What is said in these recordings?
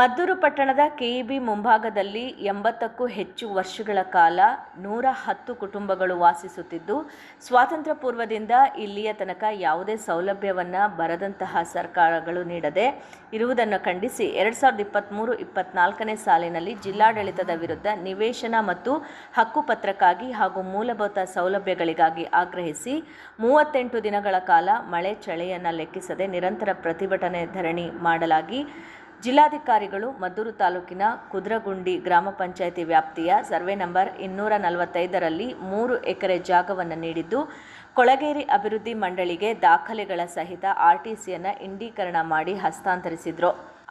ಮದ್ದೂರು ಪಟ್ಟಣದ ಕೆಇಬಿ ಮುಂಭಾಗದಲ್ಲಿ ಎಂಬತ್ತಕ್ಕೂ ಹೆಚ್ಚು ವರ್ಷಗಳ ಕಾಲ ನೂರ ಹತ್ತು ಕುಟುಂಬಗಳು ವಾಸಿಸುತ್ತಿದ್ದು ಸ್ವಾತಂತ್ರ್ಯ ಪೂರ್ವದಿಂದ ಇಲ್ಲಿಯ ತನಕ ಯಾವುದೇ ಸೌಲಭ್ಯವನ್ನು ಬರದಂತಹ ಸರ್ಕಾರಗಳು ನೀಡದೆ ಇರುವುದನ್ನು ಖಂಡಿಸಿ ಎರಡು ಸಾವಿರದ ಇಪ್ಪತ್ತ್ಮೂರು ಇಪ್ಪತ್ನಾಲ್ಕನೇ ಸಾಲಿನಲ್ಲಿ ಜಿಲ್ಲಾಡಳಿತದ ವಿರುದ್ಧ ನಿವೇಶನ ಮತ್ತು ಹಕ್ಕುಪತ್ರಕ್ಕಾಗಿ ಹಾಗೂ ಮೂಲಭೂತ ಸೌಲಭ್ಯಗಳಿಗಾಗಿ ಆಗ್ರಹಿಸಿ ಮೂವತ್ತೆಂಟು ದಿನಗಳ ಕಾಲ ಮಳೆ ಚಳಿಯನ್ನು ಲೆಕ್ಕಿಸದೆ ನಿರಂತರ ಪ್ರತಿಭಟನೆ ಧರಣಿ ಮಾಡಲಾಗಿ ಜಿಲ್ಲಾಧಿಕಾರಿಗಳು ಮದ್ದೂರು ತಾಲೂಕಿನ ಕುದ್ರಗುಂಡಿ ಗ್ರಾಮ ಪಂಚಾಯಿತಿ ವ್ಯಾಪ್ತಿಯ ಸರ್ವೆ ನಂಬರ್ ಇನ್ನೂರ ನಲವತ್ತೈದರಲ್ಲಿ ಮೂರು ಎಕರೆ ಜಾಗವನ್ನು ನೀಡಿದ್ದು, ಕೊಳಗೇರಿ ಅಭಿವೃದ್ಧಿ ಮಂಡಳಿಗೆ ದಾಖಲೆಗಳ ಸಹಿತ ಆರ್ಟಿಸಿಯನ್ನು ಇಂಡೀಕರಣ ಮಾಡಿ ಹಸ್ತಾಂತರಿಸಿದ್ರು.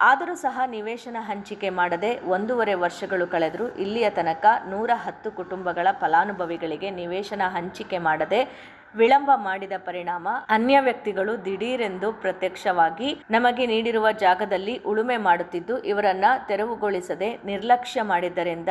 ಆದರೂ ಸಹ ನಿವೇಶನ ಹಂಚಿಕೆ ಮಾಡದೆ ಒಂದೂವರೆ ವರ್ಷಗಳು ಕಳೆದರೂ ಇಲ್ಲಿಯ ತನಕ ನೂರ ಹತ್ತು ಕುಟುಂಬಗಳ ಫಲಾನುಭವಿಗಳಿಗೆ ನಿವೇಶನ ಹಂಚಿಕೆ ಮಾಡದೆ ವಿಳಂಬ ಮಾಡಿದ ಪರಿಣಾಮ ಅನ್ಯ ವ್ಯಕ್ತಿಗಳು ದಿಢೀರೆಂದು ಪ್ರತ್ಯಕ್ಷವಾಗಿ ನಮಗೆ ನೀಡಿರುವ ಜಾಗದಲ್ಲಿ ಉಳುಮೆ ಮಾಡುತ್ತಿದ್ದು, ಇವರನ್ನ ತೆರವುಗೊಳಿಸದೆ ನಿರ್ಲಕ್ಷ್ಯ ಮಾಡಿದ್ದರಿಂದ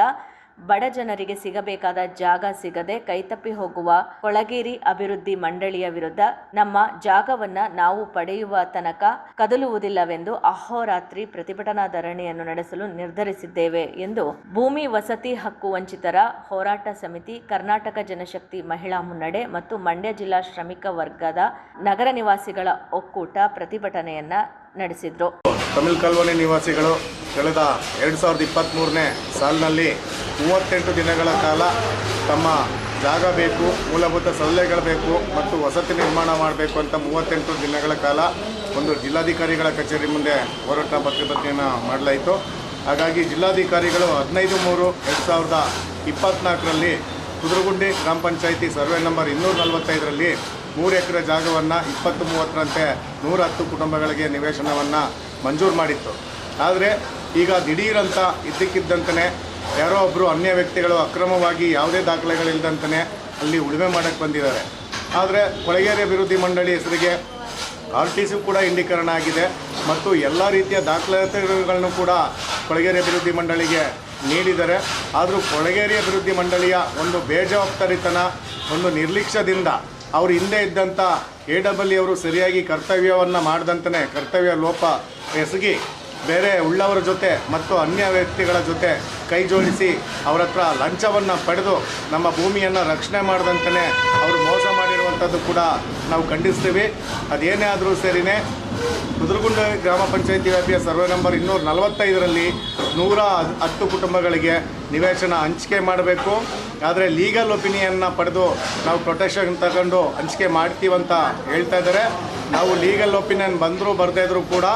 ಬಡ ಜನರಿಗೆ ಸಿಗಬೇಕಾದ ಜಾಗ ಸಿಗದೆ ಕೈತಪ್ಪಿ ಹೋಗುವ ಕೊಳಗೇರಿ ಅಭಿವೃದ್ಧಿ ಮಂಡಳಿಯ ವಿರುದ್ಧ ನಮ್ಮ ಜಾಗವನ್ನ ನಾವು ಪಡೆಯುವ ತನಕ ಕದಲುವುದಿಲ್ಲವೆಂದು ಅಹೋರಾತ್ರಿ ಪ್ರತಿಭಟನಾ ಧರಣಿಯನ್ನು ನಡೆಸಲು ನಿರ್ಧರಿಸಿದ್ದೇವೆ ಎಂದು ಭೂಮಿ ವಸತಿ ಹಕ್ಕು ವಂಚಿತರ ಹೋರಾಟ ಸಮಿತಿ, ಕರ್ನಾಟಕ ಜನಶಕ್ತಿ ಮಹಿಳಾ ಮುನ್ನಡೆ ಮತ್ತು ಮಂಡ್ಯ ಜಿಲ್ಲಾ ಶ್ರಮಿಕ ವರ್ಗದ ನಗರ ನಿವಾಸಿಗಳ ಒಕ್ಕೂಟ ಪ್ರತಿಭಟನೆಯನ್ನ ನಡೆಸಿದ್ರು. ತಮಿಳ್ ಕಾಲೋನಿ ನಿವಾಸಿಗಳು ಕಳೆದ ಎರಡು ಸಾವಿರದ ಇಪ್ಪತ್ತ್ಮೂರನೇ ಸಾಲಿನಲ್ಲಿ ಮೂವತ್ತೆಂಟು ದಿನಗಳ ಕಾಲ ತಮ್ಮ ಜಾಗ ಬೇಕು, ಮೂಲಭೂತ ಸೌಲಭ್ಯಗಳು ಬೇಕು ಮತ್ತು ವಸತಿ ನಿರ್ಮಾಣ ಮಾಡಬೇಕು ಅಂತ ಮೂವತ್ತೆಂಟು ದಿನಗಳ ಕಾಲ ಒಂದು ಜಿಲ್ಲಾಧಿಕಾರಿಗಳ ಕಚೇರಿ ಮುಂದೆ ಹೋರಾಟ ಪ್ರತಿಭಟನೆಯನ್ನು ಮಾಡಲಾಯಿತು. ಹಾಗಾಗಿ ಜಿಲ್ಲಾಧಿಕಾರಿಗಳು ಹದಿನೈದು ಮೂರು ಎರಡು ಸಾವಿರದ ಇಪ್ಪತ್ತ್ನಾಲ್ಕರಲ್ಲಿ ಕುದುರಗುಂಡಿ ಗ್ರಾಮ ಪಂಚಾಯಿತಿ ಸರ್ವೆ ನಂಬರ್ ಇನ್ನೂರ ನಲವತ್ತೈದರಲ್ಲಿ ಮೂರು ಎಕರೆ ಜಾಗವನ್ನು ಇಪ್ಪತ್ತು ಮೂವತ್ತರಂತೆ ನೂರ ಹತ್ತು ಕುಟುಂಬಗಳಿಗೆ ನಿವೇಶನವನ್ನು ಮಂಜೂರು ಮಾಡಿತ್ತು. ಆದರೆ ಈಗ ದಿಢೀರಂತ ಇದ್ದಕ್ಕಿದ್ದಂತಲೇ ಯಾರೋ ಒಬ್ಬರು ಅನ್ಯ ವ್ಯಕ್ತಿಗಳು ಅಕ್ರಮವಾಗಿ ಯಾವುದೇ ದಾಖಲೆಗಳಿಲ್ದಂತಲೇ ಅಲ್ಲಿ ಉಳುಮೆ ಮಾಡೋಕ್ಕೆ ಬಂದಿದ್ದಾರೆ. ಆದರೆ ಕೊಳಗೇರಿ ಅಭಿವೃದ್ಧಿ ಮಂಡಳಿ ಹೆಸರಿಗೆ ಆರ್ ಟಿ ಸಿ ಕೂಡ ಇಂಡೀಕರಣ ಆಗಿದೆ ಮತ್ತು ಎಲ್ಲ ರೀತಿಯ ದಾಖಲಾತಿಗಳನ್ನು ಕೂಡ ಕೊಳಗೇರಿ ಅಭಿವೃದ್ಧಿ ಮಂಡಳಿಗೆ ನೀಡಿದ್ದಾರೆ. ಆದರೂ ಕೊಳಗೇರಿ ಅಭಿವೃದ್ಧಿ ಮಂಡಳಿಯ ಒಂದು ಬೇಜವಾಬ್ದಾರಿತನ, ಒಂದು ನಿರ್ಲಕ್ಷ್ಯದಿಂದ ಅವರು ಹಿಂದೆ ಇದ್ದಂಥ ಎ ಡಬಲ್ ಅವರು ಸರಿಯಾಗಿ ಕರ್ತವ್ಯವನ್ನು ಮಾಡಿದಂತನೇ ಕರ್ತವ್ಯ ಲೋಪ ಎಸಗಿ ಬೇರೆ ಉಳ್ಳವರ ಜೊತೆ ಮತ್ತು ಅನ್ಯ ವ್ಯಕ್ತಿಗಳ ಜೊತೆ ಕೈ ಜೋಡಿಸಿ ಅವರ ಹತ್ರ ಲಂಚವನ್ನು ಪಡೆದು ನಮ್ಮ ಭೂಮಿಯನ್ನು ರಕ್ಷಣೆ ಮಾಡ್ದಂತಲೇ ಅವರು ಮೋಸ ಮಾಡಿರುವಂಥದ್ದು ಕೂಡ ನಾವು ಖಂಡಿಸ್ತೀವಿ. ಅದೇನೇ ಆದರೂ ಸರಿನೇ ಕುದುರುಗುಂಡ ಗ್ರಾಮ ಪಂಚಾಯತಿ ವ್ಯಾಪ್ತಿಯ ಸರ್ವೆ ನಂಬರ್ ಇನ್ನೂರ ನಲವತ್ತೈದರಲ್ಲಿ ನೂರ ಹತ್ತು ಕುಟುಂಬಗಳಿಗೆ ನಿವೇಶನ ಹಂಚಿಕೆ ಮಾಡಬೇಕು. ಆದರೆ ಲೀಗಲ್ ಒಪಿನಿಯನ್ನ ಪಡೆದು ನಾವು ಪ್ರೊಟೆಕ್ಷನ್ ತಗೊಂಡು ಹಂಚಿಕೆ ಮಾಡ್ತೀವಂತ ಹೇಳ್ತಾ ಇದ್ದಾರೆ. ನಾವು ಲೀಗಲ್ ಒಪಿನಿಯನ್ ಬಂದರೂ ಬರ್ತಾ ಇದ್ರೂ ಕೂಡ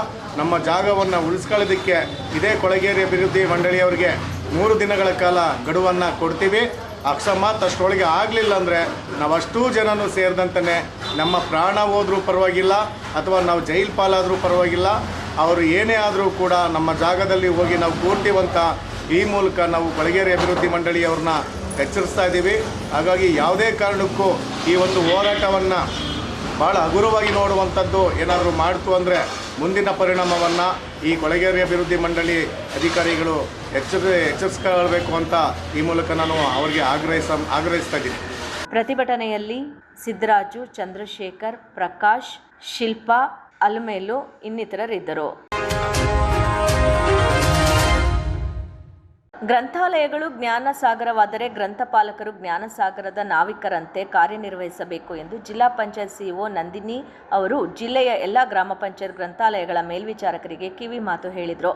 ನಮ್ಮ ಜಾಗವನ್ನು ಉಳಿಸ್ಕೊಳ್ಳೋದಕ್ಕೆ ಇದೇ ಕೊಳಗೇರಿ ಅಭಿವೃದ್ಧಿ ಮಂಡಳಿಯವರಿಗೆ ಮೂರು ದಿನಗಳ ಕಾಲ ಗಡುವನ್ನು ಕೊಡ್ತೀವಿ. ಅಕಸ್ಮಾತ್ ಅಷ್ಟರೊಳಗೆ ಆಗಲಿಲ್ಲ ಅಂದರೆ ನಾವು ಅಷ್ಟು ಜನನೂ ಸೇರಿದಂತಲೇ ನಮ್ಮ ಪ್ರಾಣ ಹೋದರೂ ಪರವಾಗಿಲ್ಲ, ಅಥವಾ ನಾವು ಜೈಲು ಪಾಲಾದರೂ ಪರವಾಗಿಲ್ಲ. ಅವರು ಏನೇ ಆದರೂ ಕೂಡ ನಮ್ಮ ಜಾಗದಲ್ಲಿ ಹೋಗಿ ನಾವು ಕೂರ್ತೀವಂತ ಈ ಮೂಲಕ ನಾವು ಕೊಳಗೇರಿ ಅಭಿವೃದ್ಧಿ ಮಂಡಳಿಯವ್ರನ್ನ ಎಚ್ಚರಿಸ್ತಾ ಇದ್ದೀವಿ ಹಾಗಾಗಿ ಯಾವುದೇ ಕಾರಣಕ್ಕೂ ಈ ಒಂದು ಹೋರಾಟವನ್ನು ಭಾಳ ಹಗುರವಾಗಿ ನೋಡುವಂಥದ್ದು ಏನಾದರೂ ಮಾಡ್ತು ಅಂದರೆ ಮುಂದಿನ ಪರಿಣಾಮವನ್ನು ಈ ಕೊಳಗೇರಿ ಅಭಿವೃದ್ಧಿ ಮಂಡಳಿ ಅಧಿಕಾರಿಗಳು ಎಚ್ಚರ ಎಚ್ಚರಿಸ್ಕೊಳ್ಬೇಕು ಅಂತ ಈ ಮೂಲಕ ನಾನು ಅವರಿಗೆ ಆಗ್ರಹಿಸ ಆಗ್ರಹಿಸ್ತಾ ಇದ್ದೀನಿ. ಪ್ರತಿಭಟನೆಯಲ್ಲಿ ಸಿದ್ದರಾಜು ಚಂದ್ರಶೇಖರ್, ಪ್ರಕಾಶ್, ಶಿಲ್ಪಾ, ಅಲ್ಮೇಲು ಇನ್ನಿತರರಿದ್ದರು. ಗ್ರಂಥಾಲಯಗಳು ಜ್ಞಾನ ಸಾಗರವಾದರೆ ಗ್ರಂಥಪಾಲಕರು ಜ್ಞಾನ ಸಾಗರದ ನಾವಿಕರಂತೆ ಕಾರ್ಯನಿರ್ವಹಿಸಬೇಕು ಎಂದು ಜಿಲ್ಲಾ ಪಂಚಾಯತ್ ಸಿಇಒ ನಂದಿನಿ ಅವರು ಜಿಲ್ಲೆಯ ಎಲ್ಲ ಗ್ರಾಮ ಪಂಚಾಯತ್ ಗ್ರಂಥಾಲಯಗಳ ಮೇಲ್ವಿಚಾರಕರಿಗೆ ಕಿವಿ ಮಾತು ಹೇಳಿದರು.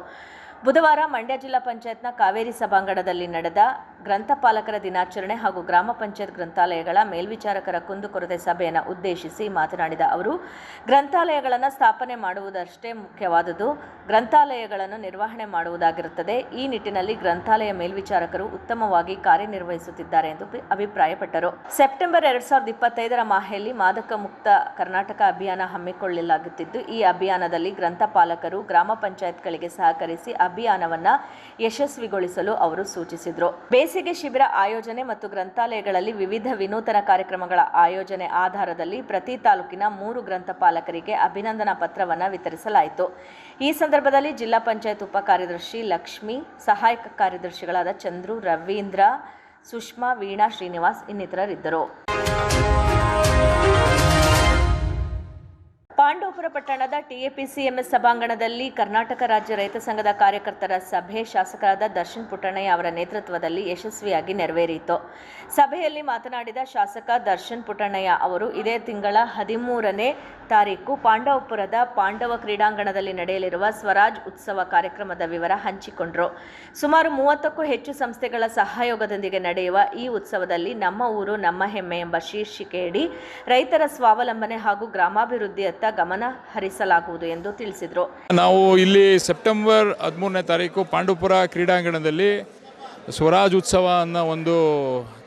ಬುಧವಾರ ಮಂಡ್ಯ ಜಿಲ್ಲಾ ಪಂಚಾಯತ್ನ ಕಾವೇರಿ ಸಭಾಂಗಣದಲ್ಲಿ ನಡೆದ ಗ್ರಂಥಪಾಲಕರ ದಿನಾಚರಣೆ ಹಾಗೂ ಗ್ರಾಮ ಪಂಚಾಯತ್ ಗ್ರಂಥಾಲಯಗಳ ಮೇಲ್ವಿಚಾರಕರ ಕುಂದುಕೊರತೆ ಸಭೆಯನ್ನು ಉದ್ದೇಶಿಸಿ ಮಾತನಾಡಿದ ಅವರು, ಗ್ರಂಥಾಲಯಗಳನ್ನು ಸ್ಥಾಪನೆ ಮಾಡುವುದಷ್ಟೇ ಮುಖ್ಯವಾದುದು, ಗ್ರಂಥಾಲಯಗಳನ್ನು ನಿರ್ವಹಣೆ ಮಾಡುವುದಾಗಿರುತ್ತದೆ. ಈ ನಿಟ್ಟಿನಲ್ಲಿ ಗ್ರಂಥಾಲಯ ಮೇಲ್ವಿಚಾರಕರು ಉತ್ತಮವಾಗಿ ಕಾರ್ಯನಿರ್ವಹಿಸುತ್ತಿದ್ದಾರೆ ಎಂದು ಅಭಿಪ್ರಾಯಪಟ್ಟರು. ಸೆಪ್ಟೆಂಬರ್ ಎರಡ್ ಸಾವಿರದ ಇಪ್ಪತ್ತೈದರ ಮಾಹೆಯಲ್ಲಿ ಮಾದಕ ಮುಕ್ತ ಕರ್ನಾಟಕ ಅಭಿಯಾನ ಹಮ್ಮಿಕೊಳ್ಳಲಾಗುತ್ತಿದ್ದು, ಈ ಅಭಿಯಾನದಲ್ಲಿ ಗ್ರಂಥಪಾಲಕರು, ಗ್ರಾಮ ಪಂಚಾಯತ್ಗಳಿಗೆ ಸಹಕರಿಸಿ ಅಭಿಯಾನವನ್ನ ಯಶಸ್ವಿಗೊಳಿಸಲು ಅವರು ಸೂಚಿಸಿದರು. ಬೇಸಿಗೆ ಶಿಬಿರ ಆಯೋಜನೆ ಮತ್ತು ಗ್ರಂಥಾಲಯಗಳಲ್ಲಿ ವಿವಿಧ ವಿನೂತನ ಕಾರ್ಯಕ್ರಮಗಳ ಆಯೋಜನೆ ಆಧಾರದಲ್ಲಿ ಪ್ರತಿ ತಾಲೂಕಿನ ಮೂರು ಗ್ರಂಥಪಾಲಕರಿಗೆ ಅಭಿನಂದನಾ ಪತ್ರವನ್ನು ವಿತರಿಸಲಾಯಿತು. ಈ ಸಂದರ್ಭದಲ್ಲಿ ಜಿಲ್ಲಾ ಪಂಚಾಯತ್ ಉಪ ಕಾರ್ಯದರ್ಶಿ ಲಕ್ಷ್ಮಿ, ಸಹಾಯಕ ಕಾರ್ಯದರ್ಶಿಗಳಾದ ಚಂದ್ರು, ರವೀಂದ್ರ, ಸುಷ್ಮಾ, ವೀಣಾ ಶ್ರೀನಿವಾಸ್ ಇನ್ನಿತರರಿದ್ದರು. ಪಾಂಡವಪುರ ಪಟ್ಟಣದ ಟಿಎಪಿಸಿಎಂಎಸ್ ಸಭಾಂಗಣದಲ್ಲಿ ಕರ್ನಾಟಕ ರಾಜ್ಯ ರೈತ ಸಂಘದ ಕಾರ್ಯಕರ್ತರ ಸಭೆ ಶಾಸಕರಾದ ದರ್ಶನ್ ಪುಟ್ಟಣಯ್ಯ ಅವರ ನೇತೃತ್ವದಲ್ಲಿ ಯಶಸ್ವಿಯಾಗಿ ನೆರವೇರಿತು. ಸಭೆಯಲ್ಲಿ ಮಾತನಾಡಿದ ಶಾಸಕ ದರ್ಶನ್ ಪುಟ್ಟಣಯ್ಯ ಅವರು, ಇದೇ ತಿಂಗಳ ಹದಿಮೂರನೇ ತಾರೀಕು ಪಾಂಡವಪುರದ ಪಾಂಡವ ಕ್ರೀಡಾಂಗಣದಲ್ಲಿ ನಡೆಯಲಿರುವ ಸ್ವರಾಜ್ ಉತ್ಸವ ಕಾರ್ಯಕ್ರಮದ ವಿವರ ಹಂಚಿಕೊಂಡರು. ಸುಮಾರು ಮೂವತ್ತಕ್ಕೂ ಹೆಚ್ಚು ಸಂಸ್ಥೆಗಳ ಸಹಯೋಗದೊಂದಿಗೆ ನಡೆಯುವ ಈ ಉತ್ಸವದಲ್ಲಿ ನಮ್ಮ ಊರು, ನಮ್ಮ ಹೆಮ್ಮೆ ಎಂಬ ಶೀರ್ಷಿಕೆಯಡಿ ರೈತರ ಸ್ವಾವಲಂಬನೆ ಹಾಗೂ ಗ್ರಾಮಾಭಿವೃದ್ಧಿಯತ್ತ ಗಮನ ಹರಿಸಲಾಗುವುದು ಎಂದು ತಿಳಿಸಿದರು. ನಾವು ಇಲ್ಲಿ ಸೆಪ್ಟೆಂಬರ್ ಹದಿಮೂರನೇ ತಾರೀಕು ಪಾಂಡುಪುರ ಕ್ರೀಡಾಂಗಣದಲ್ಲಿ ಸ್ವರಾಜ್ ಉತ್ಸವ ಅನ್ನೋ ಒಂದು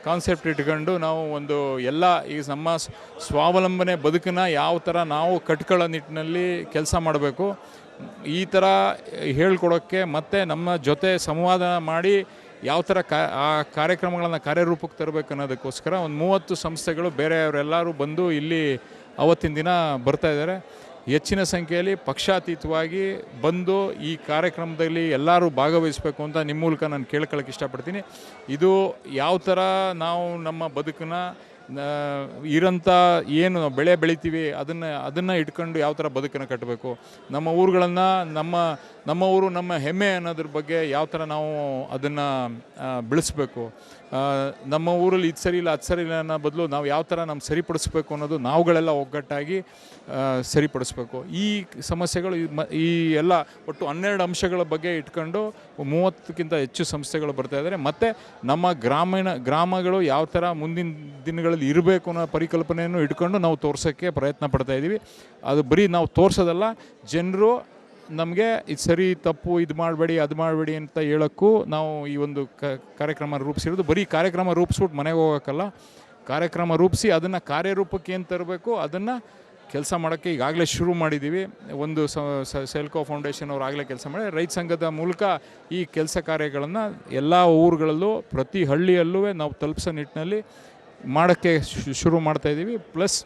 ಕಾನ್ಸೆಪ್ಟ್ ಇಟ್ಕೊಂಡು ನಾವು ಒಂದು ಎಲ್ಲ ಈ ನಮ್ಮ ಸ್ವಾವಲಂಬನೆ ಬದುಕನ್ನ ಯಾವ ಥರ ನಾವು ಕಟ್ಕೊಳ್ಳೋ ನಿಟ್ಟಿನಲ್ಲಿ ಕೆಲಸ ಮಾಡಬೇಕು. ಈ ಥರ ಹೇಳ್ಕೊಡೋಕ್ಕೆ ಮತ್ತು ನಮ್ಮ ಜೊತೆ ಸಂವಾದ ಮಾಡಿ ಯಾವ ಥರ ಕಾ ಆ ಕಾರ್ಯಕ್ರಮಗಳನ್ನು ಕಾರ್ಯರೂಪಕ್ಕೆ ತರಬೇಕು ಅನ್ನೋದಕ್ಕೋಸ್ಕರ ಒಂದು ಮೂವತ್ತು ಸಂಸ್ಥೆಗಳು ಬೇರೆಯವರೆಲ್ಲರೂ ಬಂದು ಇಲ್ಲಿ ಅವತ್ತಿನ ದಿನ ಬರ್ತಾ ಇದ್ದಾರೆ. ಹೆಚ್ಚಿನ ಸಂಖ್ಯೆಯಲ್ಲಿ ಪಕ್ಷಾತೀತವಾಗಿ ಬಂದು ಈ ಕಾರ್ಯಕ್ರಮದಲ್ಲಿ ಎಲ್ಲರೂ ಭಾಗವಹಿಸಬೇಕು ಅಂತ ನಿಮ್ಮ ಮೂಲಕ ನಾನು ಕೇಳ್ಕೊಳ್ಳೋಕೆ ಇಷ್ಟಪಡ್ತೀನಿ. ಇದು ಯಾವ ಥರ ನಾವು ನಮ್ಮ ಬದುಕನ್ನ ಇರೋಂಥ ಏನು ಬೆಳೆ ಬೆಳಿತೀವಿ, ಅದನ್ನು ಅದನ್ನು ಇಟ್ಕೊಂಡು ಯಾವ ಥರ ಬದುಕನ್ನು ಕಟ್ಟಬೇಕು, ನಮ್ಮ ಊರುಗಳನ್ನು, ನಮ್ಮ ನಮ್ಮ ಊರು ನಮ್ಮ ಹೆಮ್ಮೆ ಅನ್ನೋದ್ರ ಬಗ್ಗೆ ಯಾವ ಥರ ನಾವು ಅದನ್ನು ಬೆಳೆಸಬೇಕು? ನಮ್ಮ ಊರಲ್ಲಿ ಇದು ಸರಿ ಇಲ್ಲ, ಅದು ಸರಿ ಇಲ್ಲ ಅನ್ನೋ ಬದಲು ನಾವು ಯಾವ ಥರ ನಮ್ಮ ಸರಿಪಡಿಸ್ಬೇಕು ಅನ್ನೋದು ನಾವುಗಳೆಲ್ಲ ಒಗ್ಗಟ್ಟಾಗಿ ಸರಿಪಡಿಸ್ಬೇಕು. ಈ ಸಮಸ್ಯೆಗಳು ಈ ಎಲ್ಲ ಒಟ್ಟು ಹನ್ನೆರಡು ಅಂಶಗಳ ಬಗ್ಗೆ ಇಟ್ಕೊಂಡು ಮೂವತ್ತಕ್ಕಿಂತ ಹೆಚ್ಚು ಸಂಸ್ಥೆಗಳು ಬರ್ತಾ ಇದ್ದಾರೆ ಮತ್ತು ನಮ್ಮ ಗ್ರಾಮೀಣ, ಗ್ರಾಮಗಳು ಯಾವ ಥರ ಮುಂದಿನ ದಿನಗಳಲ್ಲಿ ಇರಬೇಕು ಅನ್ನೋ ಪರಿಕಲ್ಪನೆಯನ್ನು ಇಟ್ಕೊಂಡು ನಾವು ತೋರ್ಸೋಕ್ಕೆ ಪ್ರಯತ್ನ ಪಡ್ತಾ ಇದ್ದೀವಿ ಅದು ಬರೀ ನಾವು ತೋರಿಸೋದಲ್ಲ, ಜನರು ನಮಗೆ ಇದು ಸರಿ, ತಪ್ಪು, ಇದು ಮಾಡಬೇಡಿ, ಅದು ಮಾಡಬೇಡಿ ಅಂತ ಹೇಳೋಕ್ಕೂ ನಾವು ಈ ಒಂದು ಕ, ಕಾರ್ಯಕ್ರಮ ರೂಪಿಸಿರೋದು. ಬರೀ ಕಾರ್ಯಕ್ರಮ ರೂಪಿಸ್ಬಿಟ್ಟು ಮನೆಗೆ ಹೋಗೋಕ್ಕಲ್ಲ. ಕಾರ್ಯಕ್ರಮ ರೂಪಿಸಿ ಅದನ್ನು ಕಾರ್ಯರೂಪಕ್ಕೆ ಏನು ತರಬೇಕು, ಅದನ್ನು ಕೆಲಸ ಮಾಡೋಕ್ಕೆ ಈಗಾಗಲೇ ಶುರು ಮಾಡಿದ್ದೀವಿ ಒಂದು ಸೆಲ್ಕೋ ಫೌಂಡೇಶನ್ ಅವರು ಆಗಲೇ ಕೆಲಸ ಮಾಡಿ, ರೈತ ಸಂಘದ ಮೂಲಕ ಈ ಕೆಲಸ ಕಾರ್ಯಗಳನ್ನು ಎಲ್ಲ ಊರುಗಳಲ್ಲೂ, ಪ್ರತಿ ಹಳ್ಳಿಯಲ್ಲೂ ನಾವು ತಲುಪಿಸೋ ನಿಟ್ಟಿನಲ್ಲಿ ಮಾಡೋಕ್ಕೆ ಶುರು ಮಾಡ್ತಾಯಿದ್ದೀವಿ ಪ್ಲಸ್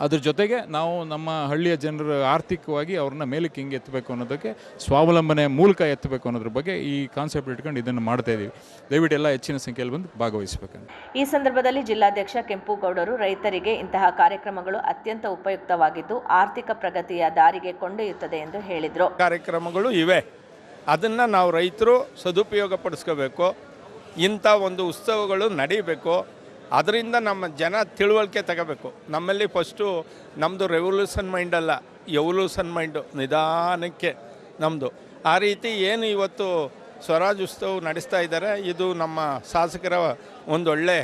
ಅದ್ರ ಜೊತೆಗೆ ನಾವು ನಮ್ಮ ಹಳ್ಳಿಯ ಜನರು ಆರ್ಥಿಕವಾಗಿ ಅವ್ರನ್ನ ಮೇಲಕ್ಕೆ ಹಿಂಗೆ ಎತ್ತಬೇಕು ಅನ್ನೋದಕ್ಕೆ ಸ್ವಾವಲಂಬನೆ ಮೂಲಕ ಎತ್ತಬೇಕು ಅನ್ನೋದ್ರ ಬಗ್ಗೆ ಈ ಕಾನ್ಸೆಪ್ಟ್ ಇಟ್ಕೊಂಡು ಇದನ್ನು ಮಾಡ್ತಾ ಇದ್ದೀವಿ ದಯವಿಟ್ಟು ಎಲ್ಲ ಹೆಚ್ಚಿನ ಸಂಖ್ಯೆಯಲ್ಲಿ ಬಂದು ಭಾಗವಹಿಸಬೇಕಂತ. ಈ ಸಂದರ್ಭದಲ್ಲಿ ಜಿಲ್ಲಾಧ್ಯಕ್ಷ ಕೆಂಪುಗೌಡರು ರೈತರಿಗೆ ಇಂತಹ ಕಾರ್ಯಕ್ರಮಗಳು ಅತ್ಯಂತ ಉಪಯುಕ್ತವಾಗಿದ್ದು ಆರ್ಥಿಕ ಪ್ರಗತಿಯ ದಾರಿಗೆ ಕೊಂಡೊಯ್ಯುತ್ತದೆ ಎಂದು ಹೇಳಿದರು. ಕಾರ್ಯಕ್ರಮಗಳು ಇವೆ. ಅದನ್ನು ನಾವು ರೈತರು ಸದುಪಯೋಗ ಪಡಿಸ್ಕೋಬೇಕು. ಇಂಥ ಒಂದು ಉತ್ಸವಗಳು ನಡೀಬೇಕು. ಅದರಿಂದ ನಮ್ಮ ಜನ ತಿಳುವಳಿಕೆ ತಗೋಬೇಕು. ನಮ್ಮಲ್ಲಿ ಫಸ್ಟು ನಮ್ಮದು ರೆವಲ್ಯೂಷನ್ ಅಲ್ಲ ಎವಲ್ಯೂಷನ್ ಮೈಂಡು ನಿಧಾನಕ್ಕೆ ನಮ್ಮದು ಆ ರೀತಿ ಏನು ಇವತ್ತು ಸ್ವರಾಜ್ ಉತ್ಸವ ನಡೆಸ್ತಾ ಇದ್ದಾರೆ, ಇದು ನಮ್ಮ ಶಾಸಕರ ಒಂದೊಳ್ಳೆ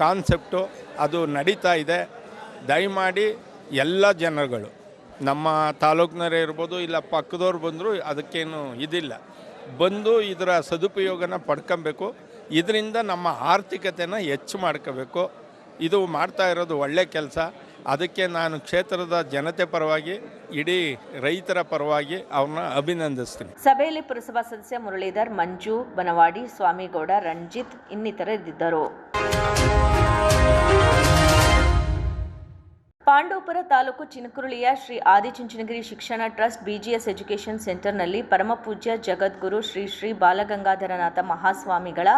ಕಾನ್ಸೆಪ್ಟು ಅದು ನಡೀತಾ ಇದೆ. ದಯಮಾಡಿ ಎಲ್ಲ ಜನಗಳು ನಮ್ಮ ತಾಲೂಕಿನವರೇ ಇರ್ಬೋದು, ಇಲ್ಲ ಪಕ್ಕದವ್ರು ಬಂದರೂ ಅದಕ್ಕೇನು ಇದಿಲ್ಲ. ಬಂದು ಇದರ ಸದುಪಯೋಗನ ಪಡ್ಕೊಬೇಕು. ಇದರಿಂದ ನಮ್ಮ ಆರ್ಥಿಕತೆನ ಹೆಚ್ಚು ಮಾಡ್ಕೋಬೇಕು. ಇದು ಮಾಡ್ತಾ ಇರೋದು ಒಳ್ಳೆ ಕೆಲಸ. ಅದಕ್ಕೆ ನಾನು ಕ್ಷೇತ್ರದ ಜನತೆ ಪರವಾಗಿ, ಇಡೀ ರೈತರ ಪರವಾಗಿ ಅವ್ರನ್ನ ಅಭಿನಂದಿಸ್ತೀನಿ. ಸಭೆಯಲ್ಲಿ ಪುರಸಭಾ ಸದಸ್ಯ ಮುರಳೀಧರ್, ಮಂಜು ಬನವಾಡಿ, ಸ್ವಾಮಿಗೌಡ, ರಂಜಿತ್ ಇನ್ನಿತರರಿದ್ದರು. ಪಾಂಡವಪುರ ತಾಲೂಕು ಚಿನಕುರುಳಿಯ ಶ್ರೀ ಆದಿಚುಂಚನಗಿರಿ ಶಿಕ್ಷಣ ಟ್ರಸ್ಟ್ ಬಿಜಿಎಸ್ ಎಜುಕೇಷನ್ ಸೆಂಟರ್ನಲ್ಲಿ ಪರಮಪೂಜ್ಯ ಜಗದ್ಗುರು ಶ್ರೀ ಶ್ರೀ ಬಾಲಗಂಗಾಧರನಾಥ ಮಹಾಸ್ವಾಮಿಗಳ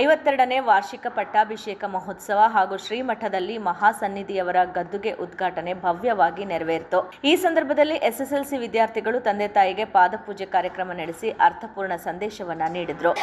ಐವತ್ತೆರಡನೇ ವಾರ್ಷಿಕ ಪಟ್ಟಾಭಿಷೇಕ ಮಹೋತ್ಸವ ಹಾಗೂ ಶ್ರೀಮಠದಲ್ಲಿ ಮಹಾಸನ್ನಿಧಿಯವರ ಗದ್ದುಗೆ ಉದ್ಘಾಟನೆ ಭವ್ಯವಾಗಿ ನೆರವೇರಿತು. ಈ ಸಂದರ್ಭದಲ್ಲಿ ಎಸ್ಎಸ್ಎಲ್ಸಿ ವಿದ್ಯಾರ್ಥಿಗಳು ತಂದೆ ತಾಯಿಗೆ ಪಾದಪೂಜೆ ಕಾರ್ಯಕ್ರಮ ನಡೆಸಿ ಅರ್ಥಪೂರ್ಣ ಸಂದೇಶವನ್ನು ನೀಡಿದರು.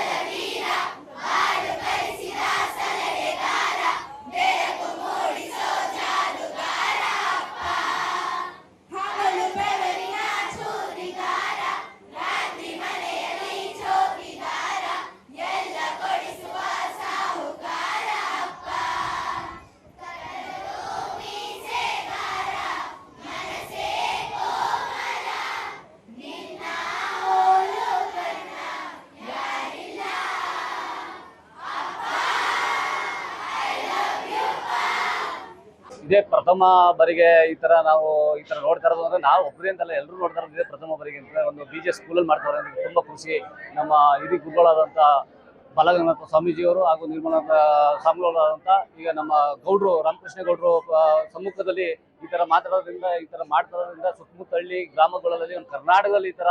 ಇದೇ ಪ್ರಥಮ ಬಾರಿಗೆ ಈ ತರ ನಾವು ಈ ತರ ನೋಡ್ತಾ ಇರೋದು ಅಂದ್ರೆ ನಾವು ಒಬ್ಬರೇ ಅಂತಲ್ಲ ಎಲ್ಲರೂ ನೋಡ್ತಾ ಇರೋದು ಇದೇ ಪ್ರಥಮ ಬಾರಿಗೆ ಅಂತ ಒಂದು ಬಿ ಜೆ ಸ್ಕೂಲಲ್ಲಿ ಮಾಡ್ತಾರೆ ಅಂದ್ರೆ ತುಂಬಾ ಖುಷಿ. ನಮ್ಮ ಹಿರಿ ಗುರುಗಳಾದಂಥ ಬಾಲಗಂಗಾಥ ಸ್ವಾಮೀಜಿಯವರು ಹಾಗೂ ನಿರ್ಮಲಾನಂದ ಸ್ವಾಮಿಗಳಾದಂಥ ಈಗ ನಮ್ಮ ಗೌಡ್ರು ರಾಮಕೃಷ್ಣ ಗೌಡ್ರು ಸಮ್ಮುಖದಲ್ಲಿ ಈ ತರ ಮಾತಾಡೋದ್ರಿಂದ, ಈ ತರ ಮಾಡ್ತಾರೋದ್ರಿಂದ ಸುತ್ತಮುತ್ತ ಹಳ್ಳಿ ಗ್ರಾಮಗಳಲ್ಲಿ, ಒಂದು ಕರ್ನಾಟಕದಲ್ಲಿ ಈ ತರ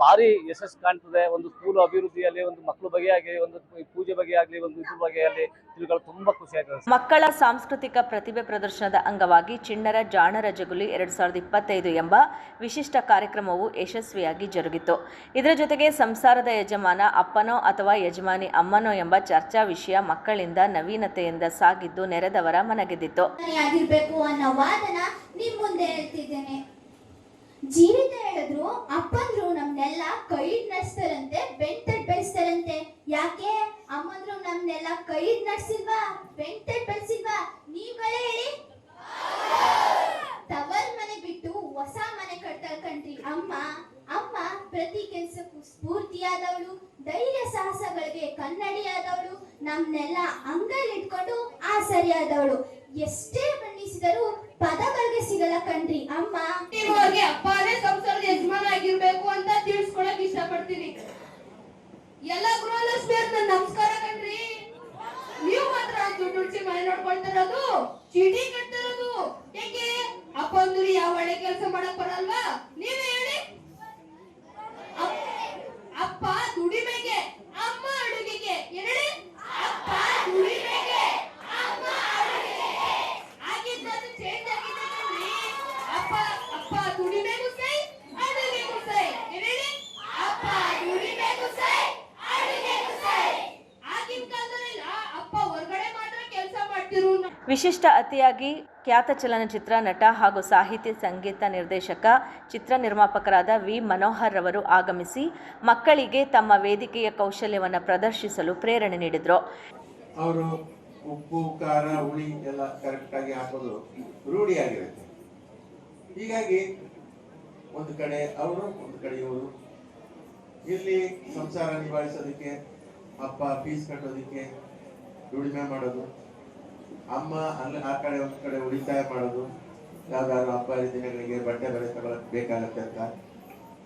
ಭಾರಿ ಯಶಸ್ಸು ಕಾಣ್ತದೆ. ಒಂದು ಸ್ಕೂಲ್ ಅಭಿವೃದ್ಧಿಯಲ್ಲಿ ಒಂದು ಮಕ್ಕಳ ಬಗ್ಗೆ ಆಗಲಿ ಒಂದು ಪೂಜೆ ಬಗ್ಗೆ ಆಗಲಿ ಒಂದು ಇದ್ರ ಬಗ್ಗೆ ಆಗಲಿ ತಿಳ್ಕೊಳ್ಳೋದು ತುಂಬಾ ಖುಷಿ ಆಗ್ತದೆ ಮಕ್ಕಳ ಸಾಂಸ್ಕೃತಿಕ ಪ್ರತಿಭೆ ಪ್ರದರ್ಶನದ ಅಂಗವಾಗಿ ಚಿಣ್ಣರ ಜಾಣರ ಜಗುಲಿ ಎರಡು ಸಾವಿರದ ಇಪ್ಪತ್ತೈದು ಎಂಬ ವಿಶಿಷ್ಟ ಕಾರ್ಯಕ್ರಮವು ಯಶಸ್ವಿಯಾಗಿ ಜರುಗಿತು. ಇದರ ಜೊತೆಗೆ ಸಂಸಾರದ ಯಜಮಾನ ಅಪ್ಪನೋ ಅಥವಾ ಯಜಮಾನಿ ಅಮ್ಮನೋ ಎಂಬ ಚರ್ಚಾ ವಿಷಯ ಮಕ್ಕಳಿಂದ ನವೀನತೆಯಿಂದ ಸಾಗಿದ್ದು ನೆರೆದವರ ಮನಗೆದ್ದಿತ್ತು ಆಗಿರ್ಬೇಕು ಅನ್ನೋ ವಾದನ ನಿಮ್ ಮುಂದೆ ಹೇಳ್ತಿದ್ದೇನೆ. ಜೀವಿತ ಹೇಳಿದ್ರು, ಅಪ್ಪಂದ್ರು ನಮ್ನೆಲ್ಲ ಕೈ ನಡೆಸ್ತಾರಂತೆ ಬೆಂಟೆಡ್ ಬೆಳೆಸ್ತಾರಂತೆ. ಯಾಕೆ? ಅಮ್ಮಂದ್ರು ನಮ್ನೆಲ್ಲ ಕೈ ನಡೆಸಿಲ್ವಾ? ಬೆಂಟೆಡ್ ಬೆಳೆಸಿಲ್ವಾ? ನೀವುಗಳೇ ಹೇಳಿ? ತವರ್ ಮನೆ ಬಿಟ್ಟು ಹೊಸ ಮನೆ ಕಟ್ತಾಳ ಕಣ್ರಿ. ಅಮ್ಮ ಅಮ್ಮ ಪ್ರತಿ ಕೆಲ್ಸಕ್ಕೂ ಸ್ಫೂರ್ತಿಯಾದವಳು, ಧೈರ್ಯ ಸಾಹಸಗಳಿಗೆ ಕನ್ನಡಿಯಾದವಳು, ನಮ್ನೆಲ್ಲ ಅಂಗಲ್ ಇಟ್ಕೊಂಡು ಆಸರಿಯಾದವಳು ಎಷ್ಟೇ ಬಣ್ಣಿಸಿದರೂ ಪದಗಳಿಗೆ ಸಿಗಲ್ಲ ಕಣ್ರಿ, ಅಮ್ಮ. ಅಂತಿಮವಾಗಿ ಅಪ್ಪನೇ ಸಂಸಾರದ ಯಜಮಾನ ಆಗಿರ್ಬೇಕು ಅಂತ ತಿಳಿಸ್ಕೊಳಕ್ ಇಷ್ಟಪಡ್ತೀನಿ. ಎಲ್ಲ ಗೃಹಲಕ್ಷ್ಮಿ ಅಂತ ನಮಸ್ಕಾರ ಕಣ್ರಿ. ನೀವು ಮಾತ್ರ ದುಡ್ಡು ಮನೆ ನೋಡ್ಕೊಳ್ತಿರೋದು, ಚೀಟಿ ಕಟ್ತಿರೋದು. ಅಪ್ಪ ಅಂದ್ರೆ ಯಾವ ಒಳ್ಳೆ ಕೆಲಸ ಮಾಡಕ್ ಬರಲ್ವಾ? ನೀವೇ ಹೇಳಿ. ಅಪ್- ಅಪ್ಪ ದುಡಿಮೆಗೆ, ಅಮ್ಮ ಅಡುಗೆಗೆ. ಹೇಳಿ? ಅಪ್ಪ ದುಡಿಮೆಗೆ, ಅಮ್ಮ ಅಡುಗೆಗೆ ಆಗಿದ್ದು ಅದು ಚೇಂಜ್ ಆಗಿದೆ ಕಣ್ರಿ. ಅಪ್ಪ ಅಪ್ಪ ದುಡಿಮೆಗೂ ಸೈ ಅಡುಗೆಗೂ ಸೈ ಏನ್ ಹೇಳಿ ಅಪ್ಪ ದುಡಿಮೆಗೂ ಸೈ ಅಡುಗೆಗೂ ಸೈ ಆಗಿನ ಕಾಲದಲ್ಲೆಲ್ಲ ಅಪ್ಪ ಹೊರಗಡೆ ಮಾತ್ರ ಕೆಲಸ ಮಾಡ್ತಿರು ವಿಶಿಷ್ಟ ಅತಿಯಾಗಿ ಖ್ಯಾತ ಚಲನಚಿತ್ರ ನಟ ಹಾಗೂ ಸಾಹಿತ್ಯ ಸಂಗೀತ ನಿರ್ದೇಶಕ, ಚಿತ್ರ ನಿರ್ಮಾಪಕರಾದ ವಿ. ಮನೋಹರ್ ರವರು ಆಗಮಿಸಿ ಮಕ್ಕಳಿಗೆ ತಮ್ಮ ವೇದಿಕೆಯ ಕೌಶಲ್ಯವನ್ನು ಪ್ರದರ್ಶಿಸಲು ಪ್ರೇರಣೆ ನೀಡಿದರು. ಅವರು ಉಪ್ಪು, ಖಾರ, ಹುಳಿ ಎಲ್ಲ ಕರೆಕ್ಟಾಗಿ ಹಾಕೋದು ರೂಢಿಯಾಗಿರುತ್ತೆ ಹೀಗಾಗಿ ಒಂದು ಕಡೆ ಅವರು, ಒಂದು ಕಡೆ ಇವರು. ಇಲ್ಲಿ ಸಂಸಾರ ನಿಭಾಯಿಸೋದಕ್ಕೆ, ಅಪ್ಪ ಫೀಸ್ ಕಟ್ಟೋದಕ್ಕೆ, ದುಡಿಮೆ ಮಾಡೋದು. ಅಮ್ಮ ಅಲ್ಲಿ ಆ ಕಡೆ ಒಂದು ಕಡೆ ಉಳಿತಾಯ ಮಾಡೋದು, ಯಾವ್ದಾದ್ರು ಹಬ್ಬ ದಿನಗಳಿಗೆ ಬಟ್ಟೆ ಬರೆ ತಗೊಳಕ್ ಬೇಕಾಗತ್ತೆ ಅಂತ.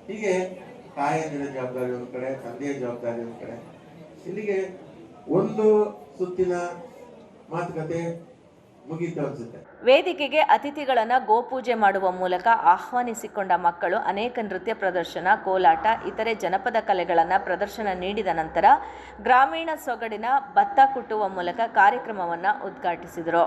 ಹೀಗೆ ತಾಯಂದಿರ ಜವಾಬ್ದಾರಿ ಒಂದು ಕಡೆ, ತಂದೆಯ ಜವಾಬ್ದಾರಿ ಒಂದು ಕಡೆ. ಇಲ್ಲಿಗೆ ಒಂದು ಸುತ್ತಿನ ಮಾತುಕತೆ ವೇದಿಕೆಗೆ ಅತಿಥಿಗಳನ್ನು ಗೋಪೂಜೆ ಮಾಡುವ ಮೂಲಕ ಆಹ್ವಾನಿಸಿಕೊಂಡ ಮಕ್ಕಳು ಅನೇಕ ನೃತ್ಯ ಪ್ರದರ್ಶನ, ಕೋಲಾಟ, ಇತರೆ ಜನಪದ ಕಲೆಗಳನ್ನು ಪ್ರದರ್ಶನ ನೀಡಿದ ನಂತರ ಗ್ರಾಮೀಣ ಸೊಗಡಿನ ಭತ್ತ ಕುಟ್ಟುವ ಮೂಲಕ ಕಾರ್ಯಕ್ರಮವನ್ನು ಉದ್ಘಾಟಿಸಿದರು.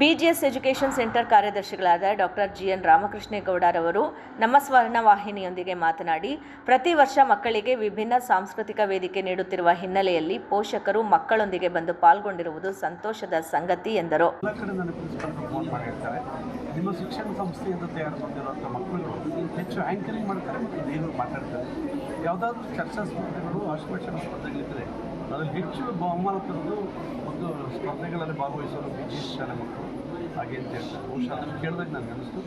ಬಿಜಿಎಸ್ ಎಜುಕೇಷನ್ ಸೆಂಟರ್ ಕಾರ್ಯದರ್ಶಿಗಳಾದ ಡಾಕ್ಟರ್ ಜಿ ಎನ್ ರಾಮಕೃಷ್ಣೇಗೌಡರವರು ನಮ್ಮ ಸ್ವರ್ಣ ವಾಹಿನಿಯೊಂದಿಗೆ ಮಾತನಾಡಿ ಪ್ರತಿ ವರ್ಷ ಮಕ್ಕಳಿಗೆ ವಿಭಿನ್ನ ಸಾಂಸ್ಕೃತಿಕ ವೇದಿಕೆ ನೀಡುತ್ತಿರುವ ಹಿನ್ನೆಲೆಯಲ್ಲಿ ಪೋಷಕರು ಮಕ್ಕಳೊಂದಿಗೆ ಬಂದು ಪಾಲ್ಗೊಂಡಿರುವುದು ಸಂತೋಷದ ಸಂಗತಿ ಎಂದರು. ನಿಮ್ಮ ಶಿಕ್ಷಣ ಸಂಸ್ಥೆಯಿಂದ ತಯಾರು ಮಾಡಿರುವಂಥ ಮಕ್ಕಳು ಹೆಚ್ಚು ಆ್ಯಂಕರಿಂಗ್ ಮಾಡ್ತಾರೆ ಮತ್ತು ನೀನು ಮಾತಾಡ್ತಾರೆ. ಯಾವುದಾದ್ರೂ ಚರ್ಚಾ ಸ್ಪರ್ಧೆಗಳು, ಆಶ್ವಾಸನ ಸ್ಪರ್ಧೆಗಳಿದ್ದರೆ ಅದರಲ್ಲಿ ಹೆಚ್ಚು ಬಹುಮಾನ ತರೋದು ಒಂದು ಸ್ಪರ್ಧೆಗಳಲ್ಲಿ ಭಾಗವಹಿಸಲು ವಿಶೇಷ ಶಾಲೆ ಮಕ್ಕಳು. ಹಾಗೆ ಅಂತ ಹೇಳ್ತಾರೆ. ಬಹುಶಃ ಅದನ್ನು ಕೇಳಿದಾಗ ನನಗೆ ಅನಿಸ್ತು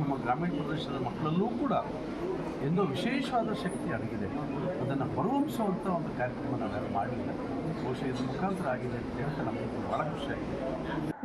ನಮ್ಮ ಗ್ರಾಮೀಣ ಪ್ರದೇಶದ ಮಕ್ಕಳಲ್ಲೂ ಕೂಡ ಎಂದೋ ವಿಶೇಷವಾದ ಶಕ್ತಿ ಅಡಗಿದೆ. ಅದನ್ನು ಹೊರಹೊಮ್ಮಿಸುವಂಥ ಒಂದು ಕಾರ್ಯಕ್ರಮ ನಾವೆಲ್ಲ ಮಾಡಲಿಲ್ಲ ಮುಖಾಂತರ ಆಗಿದೆ ಅಂತ ಹೇಳ್ತಾ ನಮಗೆ ಭಾಳ ಖುಷಿಯಾಗಿದೆ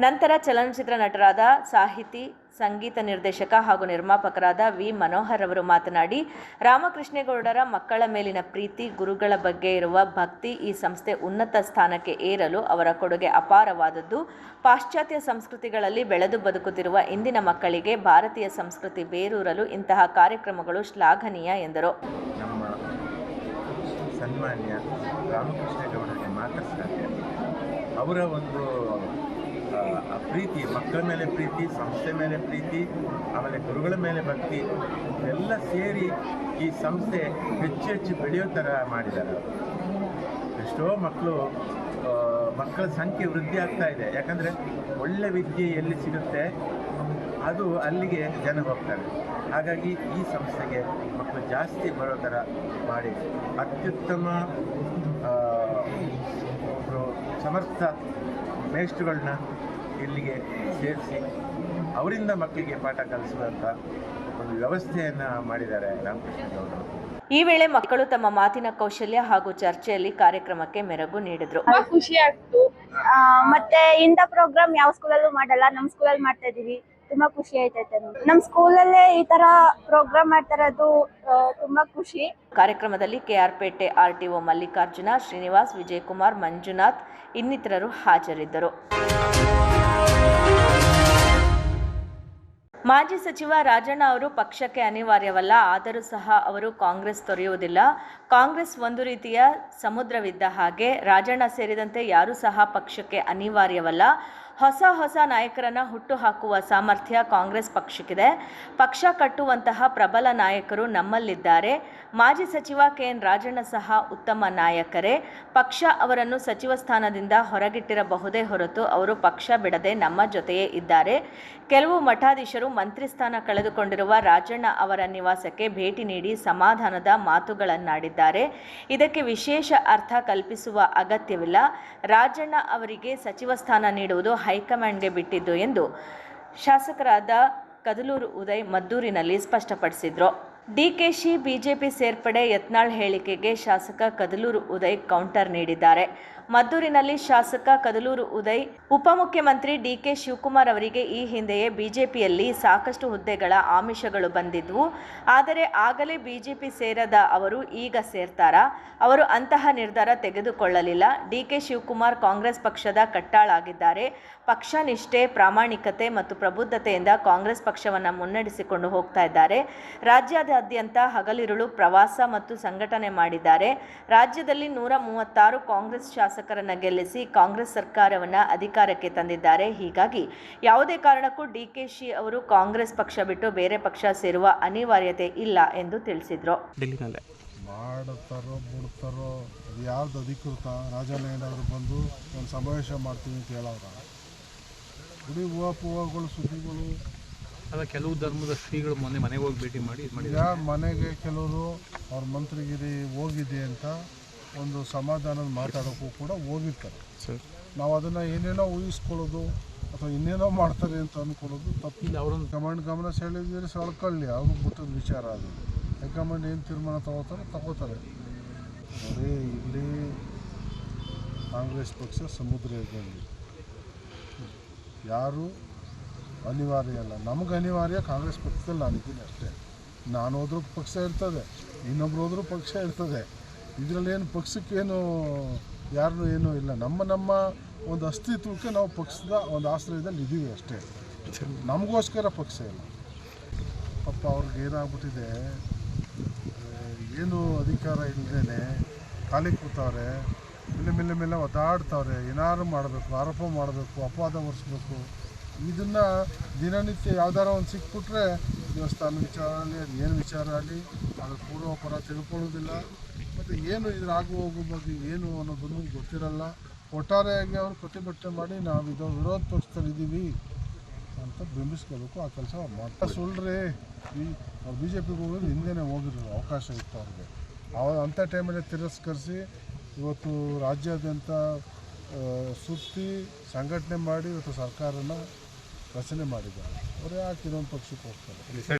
ನಂತರ ಚಲನಚಿತ್ರ ನಟರಾದ ಸಾಹಿತಿ ಸಂಗೀತ ನಿರ್ದೇಶಕ ಹಾಗೂ ನಿರ್ಮಾಪಕರಾದ ವಿ. ಮನೋಹರ್ ಅವರು ಮಾತನಾಡಿ ರಾಮಕೃಷ್ಣೇಗೌಡರ ಮಕ್ಕಳ ಮೇಲಿನ ಪ್ರೀತಿ ಗುರುಗಳ ಬಗ್ಗೆ ಇರುವ ಭಕ್ತಿ ಈ ಸಂಸ್ಥೆ ಉನ್ನತ ಸ್ಥಾನಕ್ಕೆ ಏರಲು ಅವರ ಕೊಡುಗೆ ಅಪಾರವಾದದ್ದು. ಪಾಶ್ಚಾತ್ಯ ಸಂಸ್ಕೃತಿಗಳಲ್ಲಿ ಬೆಳೆದು ಬದುಕುತ್ತಿರುವ ಇಂದಿನ ಮಕ್ಕಳಿಗೆ ಭಾರತೀಯ ಸಂಸ್ಕೃತಿ ಬೇರೂರಲು ಇಂತಹ ಕಾರ್ಯಕ್ರಮಗಳು ಶ್ಲಾಘನೀಯ ಎಂದರು. ಸಾಧ್ಯ ಅವರ ಒಂದು ಪ್ರೀತಿ, ಮಕ್ಕಳ ಮೇಲೆ ಪ್ರೀತಿ, ಸಂಸ್ಥೆ ಮೇಲೆ ಪ್ರೀತಿ, ಆಮೇಲೆ ಗುರುಗಳ ಮೇಲೆ ಭಕ್ತಿ, ಎಲ್ಲ ಸೇರಿ ಈ ಸಂಸ್ಥೆ ಹೆಚ್ಚು ಹೆಚ್ಚು ಬೆಳೆಯೋ ಥರ ಮಾಡಿದ್ದಾರೆ. ಎಷ್ಟೋ ಮಕ್ಕಳು ಮಕ್ಕಳ ಸಂಖ್ಯೆ ವೃದ್ಧಿ ಆಗ್ತಾ ಇದೆ. ಯಾಕಂದರೆ ಒಳ್ಳೆ ವಿದ್ಯೆ ಎಲ್ಲಿ ಸಿಗುತ್ತೆ, ಅದು ಅಲ್ಲಿಗೆ ಜನ ಹೋಗ್ತಾರೆ. ಹಾಗಾಗಿ ಈ ಸಂಸ್ಥೆಗೆ ಮಕ್ಕಳು ಜಾಸ್ತಿ ಬರೋ ಥರ ಮಾಡಿ. ಅತ್ಯುತ್ತಮ ಆ, ಒಬ್ರು ಸಮರ್ಥ ಮೇಷ್ಟ್ರುಗಳನ್ನ ಇಲ್ಲಿಗೆ ಸೇರಿಸಿ ಅವರಿಂದ ಮಕ್ಕಳಿಗೆ ಪಾಠ ಕಲಿಸುವಂಥ ಒಂದು ವ್ಯವಸ್ಥೆಯನ್ನು ಮಾಡಿದ್ದಾರೆ ರಾಮಕೃಷ್ಣ ಗೌಡರು ಈ ವೇಳೆ ಮಕ್ಕಳು ತಮ್ಮ ಮಾತಿನ ಕೌಶಲ್ಯ ಹಾಗೂ ಚರ್ಚೆಯಲ್ಲಿ ಕಾರ್ಯಕ್ರಮಕ್ಕೆ ಮೆರಗು ನೀಡಿದ್ರು. ಖುಷಿ ಆಗ್ತು. ಮತ್ತೆ ಇಂಥ ಪ್ರೋಗ್ರಾಮ್ ಯಾವ ಸ್ಕೂಲಲ್ಲೂ ಮಾಡಲ್ಲ ನಮ್ಮ ಸ್ಕೂಲಲ್ಲಿ ಮಾಡ್ತಾ ಇದೀವಿ. ತುಂಬಾ ಖುಷಿ ಆಯ್ತೈತೆ ನಮ್ ಸ್ಕೂಲಲ್ಲೇ ಈ ತರ ಪ್ರೋಗ್ರಾಮ್ ಮಾಡ್ತಾರದು ತುಂಬಾ ಖುಷಿ. ಕಾರ್ಯಕ್ರಮದಲ್ಲಿ ಕೆಆರ್ಪೇಟೆ ಆರ್ಟಿಒ ಮಲ್ಲಿಕಾರ್ಜುನ, ಶ್ರೀನಿವಾಸ್, ವಿಜಯಕುಮಾರ್, ಮಂಜುನಾಥ್ ಇನ್ನಿತರರು ಹಾಜರಿದ್ದರು. ಮಾಜಿ ಸಚಿವ ರಾಜಣ್ಣ ಅವರು ಪಕ್ಷಕ್ಕೆ ಅನಿವಾರ್ಯವಲ್ಲ, ಆದರೂ ಸಹ ಅವರು ಕಾಂಗ್ರೆಸ್ ತೊರೆಯುವುದಿಲ್ಲ. ಕಾಂಗ್ರೆಸ್ ಒಂದು ರೀತಿಯ ಸಮುದ್ರವಿದ್ದ ಹಾಗೆ ರಾಜಣ್ಣ ಸೇರಿದಂತೆ ಯಾರೂ ಸಹ ಪಕ್ಷಕ್ಕೆ ಅನಿವಾರ್ಯವಲ್ಲ. ಹೊಸ ಹೊಸ ನಾಯಕರನ್ನು ಹುಟ್ಟು ಹಾಕುವ ಸಾಮರ್ಥ್ಯ ಕಾಂಗ್ರೆಸ್ ಪಕ್ಷಕ್ಕಿದೆ. ಪಕ್ಷ ಕಟ್ಟುವಂತಹ ಪ್ರಬಲ ನಾಯಕರು ನಮ್ಮಲ್ಲಿದ್ದಾರೆ. ಮಾಜಿ ಸಚಿವ ಕೆ ಎನ್ ರಾಜಣ್ಣ ಸಹ ಉತ್ತಮ ನಾಯಕರೇ. ಪಕ್ಷ ಅವರನ್ನು ಸಚಿವ ಸ್ಥಾನದಿಂದ ಹೊರಗಿಟ್ಟಿರಬಹುದೇ ಹೊರತು ಅವರು ಪಕ್ಷ ಬಿಡದೆ ನಮ್ಮ ಜೊತೆಯೇ ಇದ್ದಾರೆ. ಕೆಲವು ಮಠಾಧೀಶರು ಮಂತ್ರಿ ಸ್ಥಾನ ಕಳೆದುಕೊಂಡಿರುವ ರಾಜಣ್ಣ ಅವರ ನಿವಾಸಕ್ಕೆ ಭೇಟಿ ನೀಡಿ ಸಮಾಧಾನದ ಮಾತುಗಳನ್ನಾಡಿದ್ದಾರೆ. ಇದಕ್ಕೆ ವಿಶೇಷ ಅರ್ಥ ಕಲ್ಪಿಸುವ ಅಗತ್ಯವಿಲ್ಲ. ರಾಜಣ್ಣ ಅವರಿಗೆ ಸಚಿವ ಸ್ಥಾನ ನೀಡುವುದು ಹೈಕಮಾಂಡ್ಗೆ ಬಿಟ್ಟಿದ್ದು ಎಂದು ಶಾಸಕರಾದ ಕದಲೂರು ಉದಯ್ ಮದ್ದೂರಿನಲ್ಲಿ ಸ್ಪಷ್ಟಪಡಿಸಿದ್ರು. ಡಿಕೆಶಿ ಬಿಜೆಪಿ ಸೇರ್ಪಡೆ ಯತ್ನಾಳ್ ಹೇಳಿಕೆಗೆ ಶಾಸಕ ಕದಲೂರು ಉದಯ್ ಕೌಂಟರ್ ನೀಡಿದ್ದಾರೆ. ಮದ್ದೂರಿನಲ್ಲಿ ಶಾಸಕ ಕದಲೂರು ಉದಯ್, ಉಪಮುಖ್ಯಮಂತ್ರಿ ಡಿಕೆ ಶಿವಕುಮಾರ್ ಅವರಿಗೆ ಈ ಹಿಂದೆಯೇ ಬಿಜೆಪಿಯಲ್ಲಿ ಸಾಕಷ್ಟು ಹುದ್ದೆಗಳ ಆಮಿಷಗಳು ಬಂದಿದ್ವು. ಆದರೆ ಆಗಲೇ ಬಿಜೆಪಿ ಸೇರದ ಅವರು ಈಗ ಸೇರ್ತಾರಾ? ಅವರು ಅಂತಹ ನಿರ್ಧಾರ ತೆಗೆದುಕೊಳ್ಳಲಿಲ್ಲ. ಡಿಕೆ ಶಿವಕುಮಾರ್ ಕಾಂಗ್ರೆಸ್ ಪಕ್ಷದ ಕಟ್ಟಾಳಾಗಿದ್ದಾರೆ ಪಕ್ಷ ನಿಷ್ಠೆ ಪ್ರಾಮಾಣಿಕತೆ ಮತ್ತು ಪ್ರಬುದ್ಧತೆಯಿಂದ ಕಾಂಗ್ರೆಸ್ ಪಕ್ಷವನ್ನು ಮುನ್ನಡೆಸಿಕೊಂಡು ಹೋಗ್ತಾ ಇದ್ದಾರೆ. ರಾಜ್ಯಾದ್ಯಂತ ಹಗಲಿರುಳು ಪ್ರವಾಸ ಮತ್ತು ಸಂಘಟನೆ ಮಾಡಿದ್ದಾರೆ. ರಾಜ್ಯದಲ್ಲಿ ನೂರ ಮೂವತ್ತಾರು ಕಾಂಗ್ರೆಸ್ ಶಾಸಕರನ್ನ ಗೆಲ್ಲಿಸಿ ಕಾಂಗ್ರೆಸ್ ಸರ್ಕಾರವನ್ನು ಅಧಿಕಾರಕ್ಕೆ ತಂದಿದ್ದಾರೆ. ಹೀಗಾಗಿ ಯಾವುದೇ ಕಾರಣಕ್ಕೂ ಡಿಕೆಶಿ ಅವರು ಕಾಂಗ್ರೆಸ್ ಪಕ್ಷ ಬಿಟ್ಟು ಬೇರೆ ಪಕ್ಷ ಸೇರುವ ಅನಿವಾರ್ಯತೆ ಇಲ್ಲ ಎಂದು ತಿಳಿಸಿದರು. ಮಾಡುತ್ತಾರೋ ಬಿಡ್ತಾರೋ ಅದು ಯಾವ್ದು ಅಧಿಕೃತ? ರಾಜನ ಏನಾದರೂ ಬಂದು ಒಂದು ಸಮಾವೇಶ ಮಾಡ್ತೀವಿ ಅಂತ ಹೇಳೋರ ಗುಡಿ ಹೂವು ಪೂವಗಳು ಸುದ್ದಿಗಳು. ಅಲ್ಲ ಕೆಲವು ಧರ್ಮದ ಶ್ರೀಗಳು ಮೊನ್ನೆ ಮನೆಗೆ ಹೋಗಿ ಭೇಟಿ ಮಾಡಿ ಇದು ಮಾಡಿದ್ದಾರೆ. ಮನೆಗೆ ಕೆಲವರು ಅವ್ರ ಮಂತ್ರಿಗಿರಿ ಹೋಗಿದೆ ಅಂತ ಒಂದು ಸಮಾಧಾನದ ಮಾತಾಡೋಕ್ಕೂ ಕೂಡ ಹೋಗಿರ್ತಾರೆ. ಸರ್. ನಾವು ಅದನ್ನು ಏನೇನೋ ಊಹಿಸ್ಕೊಳ್ಳೋದು ಅಥವಾ ಇನ್ನೇನೋ ಮಾಡ್ತಾರೆ ಅಂತ ಅಂದ್ಕೊಳ್ಳೋದು ತಪ್ಪು. ಇಲ್ಲ ಅವರೊಂದು ಕಮಾಂಡ್ ಗಮನ ಸೆಳೆದಿದ್ರೆ ಸಳ್ಕೊಳ್ಳಿ ಅವ್ರಿಗೆ ಬಿಟ್ಟದ ವಿಚಾರ ಅದು. ಹೈಕಮಾಂಡ್ ಏನು ತೀರ್ಮಾನ ತಗೋತಾರೆ ತಗೋತಾರೆ. ಅದೇ ಇಲ್ಲಿ ಕಾಂಗ್ರೆಸ್ ಪಕ್ಷ ಸಮುದ್ರ ಇದ್ದಲ್ಲಿ ಯಾರು ಅನಿವಾರ್ಯ ಅಲ್ಲ. ನಮಗೆ ಅನಿವಾರ್ಯ ಕಾಂಗ್ರೆಸ್ ಪಕ್ಷದಲ್ಲಿ ನಾನಿದ್ದೀನಿ ಅಷ್ಟೇ. ನಾನು ಹೋದ್ರೂ ಪಕ್ಷ ಇರ್ತದೆ ಇನ್ನೊಬ್ರು ಹೋದ್ರೂ ಪಕ್ಷ ಇರ್ತದೆ. ಇದರಲ್ಲೇನು ಪಕ್ಷಕ್ಕೇನು ಯಾರನ್ನೂ ಏನೂ ಇಲ್ಲ. ನಮ್ಮ ನಮ್ಮ ಒಂದು ಅಸ್ತಿತ್ವಕ್ಕೆ ನಾವು ಪಕ್ಷದ ಒಂದು ಆಶ್ರಯದಲ್ಲಿ ಇದ್ದೀವಿ ಅಷ್ಟೇ. ನಮಗೋಸ್ಕರ ಪಕ್ಷ ಇಲ್ಲ. ಪಾಪ ಅವ್ರಿಗೆ ಏನಾಗ್ಬಿಟ್ಟಿದೆ? ಏನು ಅಧಿಕಾರ ಇಲ್ಲದೇನೆ ಖಾಲಿ ಕೂತವ್ರೆ ಮೇಲೆ ಮೇಲೆ ಮೇಲೆ ಒದ್ದಾಡ್ತವ್ರೆ, ಏನಾದ್ರು ಮಾಡಬೇಕು, ಆರೋಪ ಮಾಡಬೇಕು, ಅಪವಾದ ಒರೆಸ್ಬೇಕು ಇದನ್ನು ದಿನನಿತ್ಯ ಯಾವ್ದಾರ ಒಂದು ಸಿಕ್ಬಿಟ್ರೆ ದೇವಸ್ಥಾನ ವಿಚಾರ ಆಗಲಿ ಅದು ಏನು ವಿಚಾರ ಆಗಲಿ, ಅದು ಪೂರ್ವಪರ ತಿಳ್ಕೊಳ್ಳೋದಿಲ್ಲ ಮತ್ತು ಏನು ಇದ್ರ ಹೋಗೋ ಬಗ್ಗೆ ಏನು ಅನ್ನೋದನ್ನು ಗೊತ್ತಿರಲ್ಲ. ಒಟ್ಟಾರೆಯಾಗಿ ಅವರು ಪ್ರತಿಭಟನೆ ಮಾಡಿ ನಾವು ಇದು ವಿರೋಧ ಪಕ್ಷದಲ್ಲಿ ಇದ್ದೀವಿ ಅಂತ ಬಿಂಬಿಸ್ಕೋಬೇಕು, ಆ ಕೆಲಸ ಅವ್ರು ಮಾಡ್ತಾರೆ. ಸುಳ್ಳ್ರಿ, ಈ ಅವ್ರು ಬಿ ಜೆ ಪಿಗೆ ಹೋಗೋದು ಹಿಂದೆನೇ ಹೋಗಿರೋದು, ಅವಕಾಶ ಇತ್ತು ಅವ್ರಿಗೆ. ಅವಾಗ ಅಂಥ ಟೈಮಲ್ಲಿ ತಿರಸ್ಕರಿಸಿ ಇವತ್ತು ರಾಜ್ಯಾದ್ಯಂತ ಸುತ್ತಿ ಸಂಘಟನೆ ಮಾಡಿ ಇವತ್ತು ಸರ್ಕಾರನ ರಚನೆ ಮಾಡಿದ್ದಾರೆ. ಅವರು ಯಾಕೆ ಇನ್ನೊಂದು ಪಕ್ಷಕ್ಕೆ ಹೋಗ್ತಾರೆ.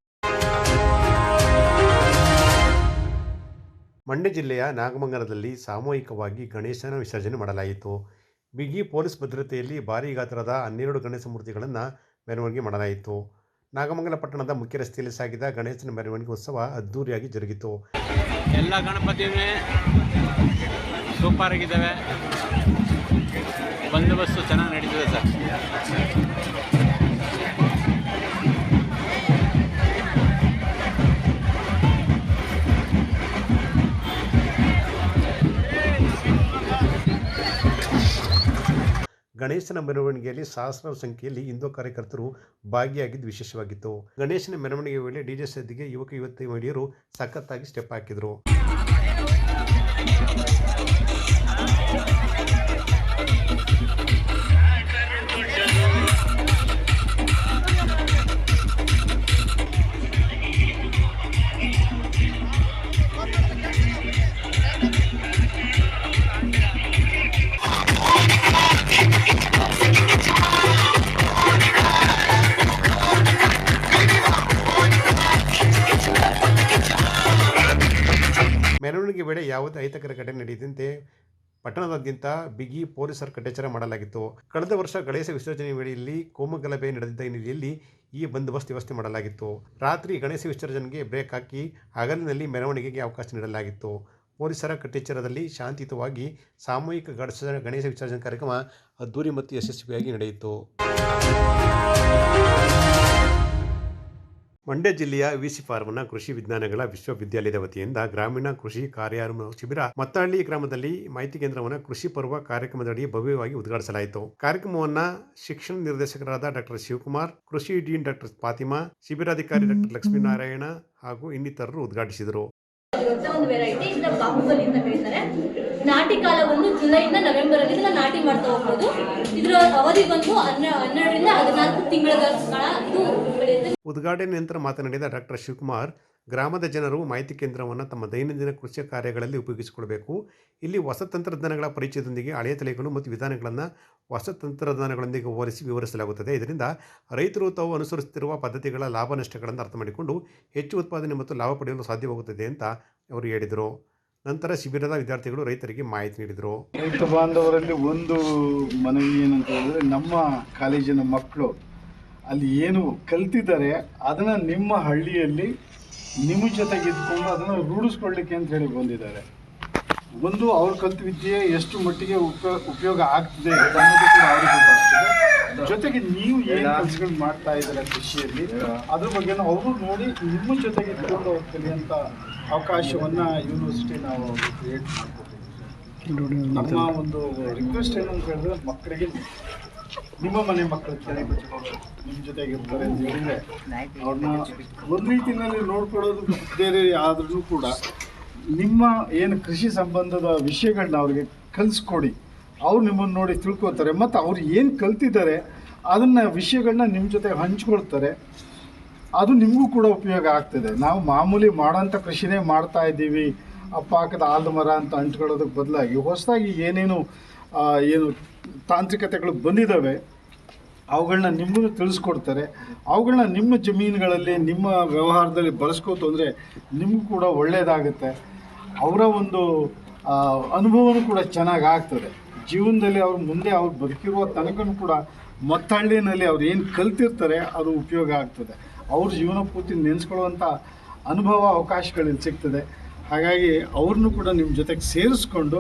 ಮಂಡ್ಯ ಜಿಲ್ಲೆಯ ನಾಗಮಂಗಲದಲ್ಲಿ ಸಾಮೂಹಿಕವಾಗಿ ಗಣೇಶನ ವಿಸರ್ಜನೆ ಮಾಡಲಾಯಿತು. ಬಿಗಿ ಪೊಲೀಸ್ ಭದ್ರತೆಯಲ್ಲಿ ಭಾರೀ ಗಾತ್ರದ ಹನ್ನೆರಡು ಗಣೇಶ ಮೂರ್ತಿಗಳನ್ನು ಮೆರವಣಿಗೆ ಮಾಡಲಾಯಿತು. ನಾಗಮಂಗಲ ಪಟ್ಟಣದ ಮುಖ್ಯ ರಸ್ತೆಯಲ್ಲಿ ಸಾಗಿದ ಗಣೇಶನ ಮೆರವಣಿಗೆ ಉತ್ಸವ ಅದ್ದೂರಿಯಾಗಿ ಜರುಗಿತು. ಎಲ್ಲ ಗಣಪತಿಯೇ ಸೂಪರ್ ಆಗಿದ್ದಾವೆ ಬಂದೋಬಸ್ತು ಚೆನ್ನಾಗಿ ನಡೀತಿದೆ ಗಣೇಶನ ಮೆರವಣಿಗೆಯಲ್ಲಿ ಸಹಸ್ರಾರು ಸಂಖ್ಯೆಯಲ್ಲಿ ಹಿಂದೂ ಕಾರ್ಯಕರ್ತರು ಭಾಗಿಯಾಗಿದ್ದು ವಿಶೇಷವಾಗಿತ್ತು. ಗಣೇಶನ ಮೆರವಣಿಗೆ ವೇಳೆ ಡಿಜೆ ಸದ್ದಿಗೆ ಯುವಕ ಯುವತಿ ಮಹಿಳೆಯರು ಸಖತ್ತಾಗಿ ಸ್ಟೆಪ್ ಹಾಕಿದರು. ಯಾವುದೇ ಅಹಿತಕರ ಘಟನೆ ನಡೆಯದಂತೆ ಪಟ್ಟಣದಾದ್ಯಂತ ಬಿಗಿ ಪೊಲೀಸರ ಕಟ್ಟೆಚ್ಚರ ಮಾಡಲಾಗಿತ್ತು. ಕಳೆದ ವರ್ಷ ಗಣೇಶ ವಿಸರ್ಜನೆ ವೇಳೆಯಲ್ಲಿ ಕೋಮಗಲಭೆ ನಡೆದಿದ್ದ ಹಿನ್ನೆಲೆಯಲ್ಲಿ ಈ ಬಂದೋಬಸ್ತ್ ವ್ಯವಸ್ಥೆ ಮಾಡಲಾಗಿತ್ತು. ರಾತ್ರಿ ಗಣೇಶ ವಿಸರ್ಜನೆಗೆ ಬ್ರೇಕ್ ಹಾಕಿ ಹಗಲಿನಲ್ಲಿ ಮೆರವಣಿಗೆಗೆ ಅವಕಾಶ ನೀಡಲಾಗಿತ್ತು. ಪೊಲೀಸರ ಕಟ್ಟೆಚ್ಚರದಲ್ಲಿ ಶಾಂತಿಯುತವಾಗಿ ಸಾಮೂಹಿಕ ಗಣೇಶ ವಿಸರ್ಜನೆ ಕಾರ್ಯಕ್ರಮ ಅದ್ದೂರಿ ಮತ್ತು ಯಶಸ್ವಿಯಾಗಿ ನಡೆಯಿತು. ಮಂಡ್ಯ ಜಿಲ್ಲೆಯ ವಿಸಿ ಫಾರ್ಮ್ನ ಕೃಷಿ ವಿಜ್ಞಾನಗಳ ವಿಶ್ವವಿದ್ಯಾಲಯದ ವತಿಯಿಂದ ಗ್ರಾಮೀಣ ಕೃಷಿ ಕಾರ್ಯಾರಂಭ ಶಿಬಿರ ಮತ್ತಹಳ್ಳಿ ಗ್ರಾಮದಲ್ಲಿ ಮಾಹಿತಿ ಕೇಂದ್ರವನ್ನು ಕೃಷಿ ಪರ್ವ ಕಾರ್ಯಕ್ರಮದಡಿ ಭವ್ಯವಾಗಿ ಉದ್ಘಾಟಿಸಲಾಯಿತು. ಕಾರ್ಯಕ್ರಮವನ್ನ ಶಿಕ್ಷಣ ನಿರ್ದೇಶಕರಾದ ಡಾಕ್ಟರ್ ಶಿವಕುಮಾರ್, ಕೃಷಿ ಡೀನ್ ಡಾಕ್ಟರ್ ಫಾತಿಮಾ, ಶಿಬಿರಾಧಿಕಾರಿ ಡಾಕ್ಟರ್ ಲಕ್ಷ್ಮೀನಾರಾಯಣ ಹಾಗೂ ಇನ್ನಿತರರು ಉದ್ಘಾಟಿಸಿದರು. ನಾಟಿ ಕಾಲವನ್ನು ಜುಲೈಯಿಂದ ನವೆಂಬರ್ ಅಲ್ಲಿ ನಾಟಿ ಮಾಡ್ತಾ ಹೋಗ್ಬೋದು. ಇದರ ಅವಧಿ ಬಂದು ಹನ್ನೆರಡರಿಂದ ಹದಿನಾಲ್ಕು ತಿಂಗಳ ಉದ್ಘಾಟನೆ ನಂತರ ಮಾತನಾಡಿದ ಡಾಕ್ಟರ್ ಶಿವಕುಮಾರ್, ಗ್ರಾಮದ ಜನರು ಮಾಹಿತಿ ಕೇಂದ್ರವನ್ನು ತಮ್ಮ ದೈನಂದಿನ ಕೃಷಿ ಕಾರ್ಯಗಳಲ್ಲಿ ಉಪಯೋಗಿಸಿಕೊಳ್ಬೇಕು. ಇಲ್ಲಿ ಹೊಸ ತಂತ್ರಜ್ಞಾನಗಳ ಪರಿಚಯದೊಂದಿಗೆ ಹಳೆಯ ತಲೆಗಳು ಮತ್ತು ವಿಧಾನಗಳನ್ನು ಹೊಸ ತಂತ್ರಜ್ಞಾನಗಳೊಂದಿಗೆ ಹೋಲಿಸಿ ವಿವರಿಸಲಾಗುತ್ತದೆ. ಇದರಿಂದ ರೈತರು ತಾವು ಅನುಸರಿಸುತ್ತಿರುವ ಪದ್ಧತಿಗಳ ಲಾಭ ನಷ್ಟಗಳನ್ನು ಅರ್ಥ ಮಾಡಿಕೊಂಡು ಹೆಚ್ಚು ಉತ್ಪಾದನೆ ಮತ್ತು ಲಾಭ ಪಡೆಯಲು ಸಾಧ್ಯವಾಗುತ್ತದೆ ಅಂತ ಅವರು ಹೇಳಿದರು. ನಂತರ ಶಿಬಿರದ ವಿದ್ಯಾರ್ಥಿಗಳು ರೈತರಿಗೆ ಮಾಹಿತಿ ನೀಡಿದರು. ರೈತ ಬಾಂಧವರಲ್ಲಿ ಒಂದು ಮನವಿ ಏನಂತ ಹೇಳಿದ್ರೆ ನಮ್ಮ ಕಾಲೇಜಿನ ಮಕ್ಕಳು ಅಲ್ಲಿ ಏನು ಕಲ್ತಿದ್ದಾರೆ ಅದನ್ನು ನಿಮ್ಮ ಹಳ್ಳಿಯಲ್ಲಿ ನಿಮ್ಮ ಜೊತೆಗೆ ಇದ್ಕೊಂಡು ಅದನ್ನು ರೂಢಿಸ್ಕೊಳ್ಳಿಕ್ಕೆ ಅಂತ ಹೇಳಿ ಬಂದಿದ್ದಾರೆ. ಒಂದು ಅವ್ರು ಕಲ್ತ ವಿದ್ಯೆ ಎಷ್ಟು ಮಟ್ಟಿಗೆ ಉಪ ಉಪಯೋಗ ಆಗ್ತಿದೆ ಅನ್ನೋದು ಕೂಡ ಅವ್ರಿಗೆ ಗೊತ್ತಾಗ್ತದೆ. ಜೊತೆಗೆ ನೀವು ಏನು ಕೆಲಸಗಳು ಮಾಡ್ತಾ ಇದ್ದಾರೆ ಕೃಷಿಯಲ್ಲಿ ಅದ್ರ ಬಗ್ಗೆ ಅವರು ನೋಡಿ ನಿಮ್ಮ ಜೊತೆಗೆ ಇದ್ಕೊಂಡು ಅವ್ರು ಅಂತ ಅವಕಾಶವನ್ನ ಯೂನಿವರ್ಸಿಟಿ ನಾವು ಕ್ರಿಯೇಟ್ ಮಾಡ್ಕೊತೀವಿ ನಮ್ಮ ಒಂದು ರಿಕ್ವೆಸ್ಟ್ ಏನು ಅಂತ ಹೇಳಿದ್ರೆ ಮಕ್ಕಳಿಗೆ ನಿಮ್ಮ ಮನೆ ಮಕ್ಕಳು ಚೆನ್ನಾಗಿ ನಿಮ್ಮ ಜೊತೆಗೆ ಇರ್ತಾರೆ ಅಂತ ಹೇಳಿದ್ರೆ ಅವ್ರನ್ನ ಒಂದು ರೀತಿಯಲ್ಲಿ ನೋಡ್ಕೊಳ್ಳೋದು ಬೇರೆ ಆದ್ರೂ ಕೂಡ ನಿಮ್ಮ ಏನು ಕೃಷಿ ಸಂಬಂಧದ ವಿಷಯಗಳನ್ನ ಅವ್ರಿಗೆ ಕಲಿಸ್ಕೊಡಿ. ಅವ್ರು ನಿಮ್ಮನ್ನು ನೋಡಿ ತಿಳ್ಕೊತಾರೆ. ಮತ್ತು ಅವ್ರು ಏನು ಕಲ್ತಿದ್ದಾರೆ, ಅದನ್ನ ವಿಷಯಗಳನ್ನ ನಿಮ್ಮ ಜೊತೆ ಹಂಚ್ಕೊಳ್ತಾರೆ. ಅದು ನಿಮಗೂ ಕೂಡ ಉಪಯೋಗ ಆಗ್ತದೆ. ನಾವು ಮಾಮೂಲಿ ಮಾಡೋಂಥ ಕೃಷಿನೇ ಮಾಡ್ತಾ ಇದ್ದೀವಿ. ಅಪ್ಪ ಹಾಕದ ಆಲದ ಮರ ಅಂತ ಹಂಚ್ಕೊಳ್ಳೋದಕ್ಕೆ ಬದಲಾಗಿ ಹೊಸದಾಗಿ ಏನೇನು ಏನು ತಾಂತ್ರಿಕತೆಗಳು ಬಂದಿದ್ದಾವೆ ಅವುಗಳನ್ನ ನಿಮ್ಮನ್ನು ತಿಳಿಸ್ಕೊಡ್ತಾರೆ. ಅವುಗಳನ್ನ ನಿಮ್ಮ ಜಮೀನುಗಳಲ್ಲಿ, ನಿಮ್ಮ ವ್ಯವಹಾರದಲ್ಲಿ ಬಳಸ್ಕೋತು ಅಂದರೆ ನಿಮಗೂ ಕೂಡ ಒಳ್ಳೆಯದಾಗುತ್ತೆ ಅವರ ಒಂದು ಅನುಭವನೂ ಕೂಡ ಚೆನ್ನಾಗಿ ಆಗ್ತದೆ. ಜೀವನದಲ್ಲಿ ಅವ್ರ ಮುಂದೆ ಅವ್ರು ಬದುಕಿರುವ ತನಕನೂ ಕೂಡ ಮತ್ತಹಳ್ಳಿನಲ್ಲಿ ಅವ್ರು ಏನು ಕಲ್ತಿರ್ತಾರೆ, ಅದು ಉಪಯೋಗ ಆಗ್ತದೆ. ಅವ್ರ ಜೀವನ ಪೂರ್ತಿ ನೆನೆಸ್ಕೊಳ್ಳುವಂಥ ಅನುಭವ ಅವಕಾಶಗಳಲ್ಲಿ ಸಿಗ್ತದೆ. ಹಾಗಾಗಿ ಅವ್ರನ್ನೂ ಕೂಡ ನಿಮ್ಮ ಜೊತೆಗೆ ಸೇರಿಸ್ಕೊಂಡು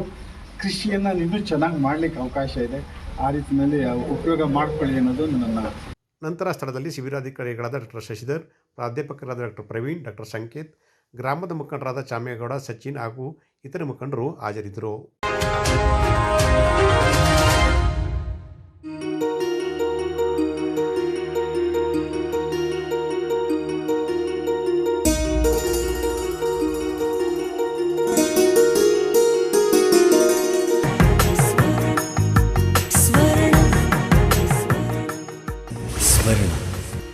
ಕೃಷಿಯನ್ನು ಇನ್ನೂ ಚೆನ್ನಾಗಿ ಮಾಡ್ಲಿಕ್ಕೆ ಅವಕಾಶ ಇದೆ. ಆ ರೀತಿಯಲ್ಲಿ ಉಪಯೋಗ ಮಾಡ್ಕೊಳ್ಳಿ ಅನ್ನೋದು ನನ್ನ ನಂತರ ಸ್ಥಳದಲ್ಲಿ ಶಿಬಿರಾಧಿಕಾರಿಗಳಾದ ಡಾಕ್ಟರ್ ಶಶಿಧರ್, ಪ್ರಾಧ್ಯಾಪಕರಾದ ಡಾಕ್ಟರ್ ಪ್ರವೀಣ್, ಡಾಕ್ಟರ್ ಸಂಕೇತ್, ಗ್ರಾಮದ ಮುಖಂಡರಾದ ಚಾಮೇಗೌಡ ಸಚಿನ್ ಹಾಗೂ ಇತರ ಮುಖಂಡರು ಹಾಜರಿದ್ದರು.